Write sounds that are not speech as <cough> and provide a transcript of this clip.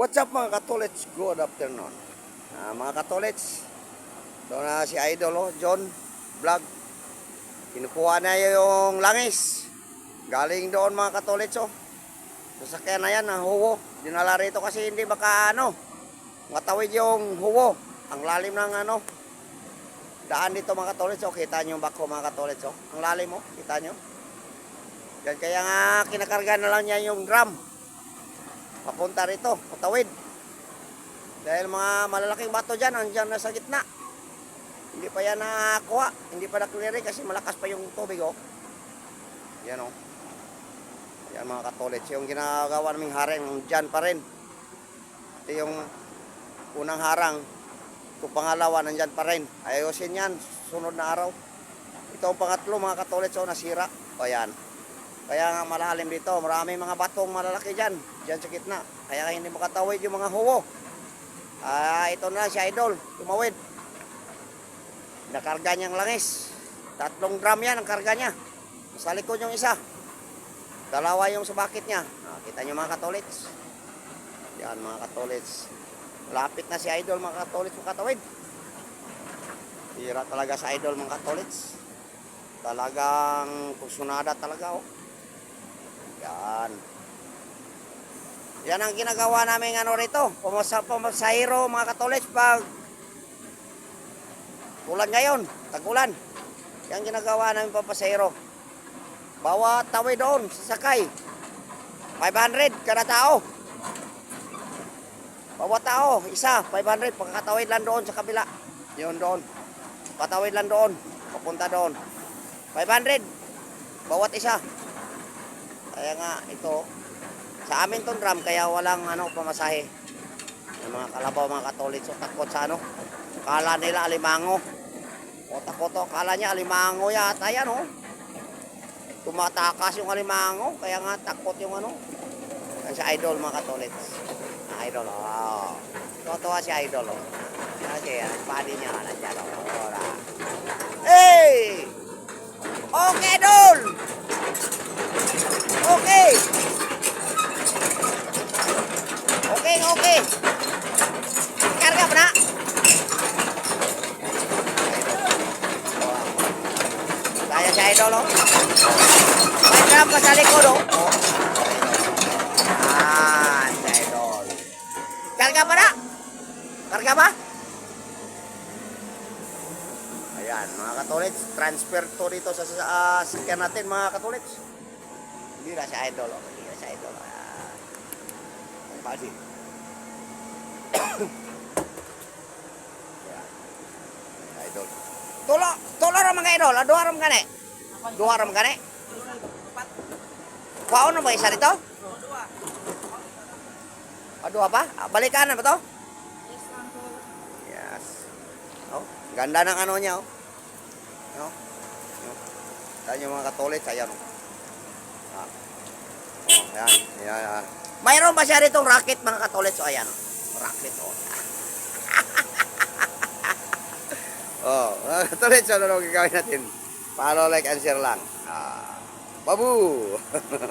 What's up mga katolits? Good afternoon. Ah, mga katolits, ito na si Idol, oh, John Vlog. Kinukuha na yung langis. Galing doon mga katolits, oh. Sasakyan na yan, ang huwo. Dinala rito kasi hindi baka ano, matawid yung huwo. Ang lalim ng ano, daan dito mga katolits, oh. Kita nyo yung bako mga katolits, oh. Ang lalim, oh. Kita nyo. Yan, kaya nga kinakarga na lang niya yung drum papunta rito, patawid. Dahil mga malalaking bato dyan, andyan na sa gitna. Hindi pa yan nakakuha, hindi pa na-clear kasi malakas pa yung tubig, oh. Yan, oh. Yan mga katolits, yung ginagawa naming harang, dyan pa rin. Ito yung unang harang, ito pangalawa, nandyan pa rin. Ayusin yan, sunod na araw. Ito ang pangatlo, mga katolits, oh, nasira. O yan. Kaya nga malalim dito, marami mga batong malalaki dyan, dyan sa gitna. Kaya hindi makatawid yung mga huwo. Ah, ito na si Idol, tumawid. Nakarga niyang langis. Tatlong drum yan ang karga niya. Sa likod yung isa. Dalawa yung sa bakit niya. Ah, kita niyo mga katolits. Yan mga katolits. Lapit na si Idol mga katolits makatawid. Tira talaga sa Idol mga katolits. Talagang kusunada talaga oh. Yan. Yan ang ginagawa namin ano rito. Pumasa, pumasahiro mga katolits pag ulan ngayon, tag-ulan. Yan ginagawa namin papasahiro. Bawat tawid doon, sasakay. 500 kada tao. Bawat tao, isa, 500. Pagkakatawid lang doon sa kabila. Yun doon. Patawid lang doon. Papunta doon. 500. Bawat isa. Kaya nga ito, sa amin tong drum kaya walang ano pamasahe. Yung mga kalabaw, mga katolik, so takot sa ano. Kala nila alimango. O takot to, kala niya alimango yata yan oh. Tumatakas yung alimango, kaya nga takot yung ano. Yan si Idol mga katolik. Idol, oh. Totoo si Idol oh. Kasi yan, padi niya nandiyan oh. Ora. Hey! Okay, Dol! Idol, oh. May drum pa sa likod, oh. Ah, si Idol. Karga pa na. Karga ba? Ayan, mga katolits, transfer to dito sa, sa uh, sakyan natin, mga katolits. Hindi na si Idol, oh. Hindi na si Idol. Ah, body. Ayan. Idol. Tulo, tulo ra mga idol, ah, duha ra mga. Duha ra mga gani. Kwaon na ba isa dito? Ah, duha pa? Ah, balikan na to? Yes. Oh, ganda ng ano oh. No? No? Yan yung mga katolik, ayan, oh. Ah. Oh, ayan. Mayroon ba siya ritong rocket, mga katolik? So, ayan, oh. Rocket, <laughs> oh. oh, katolik, so ano gagawin natin? Follow, like, and share lang. Ah, babu! <laughs>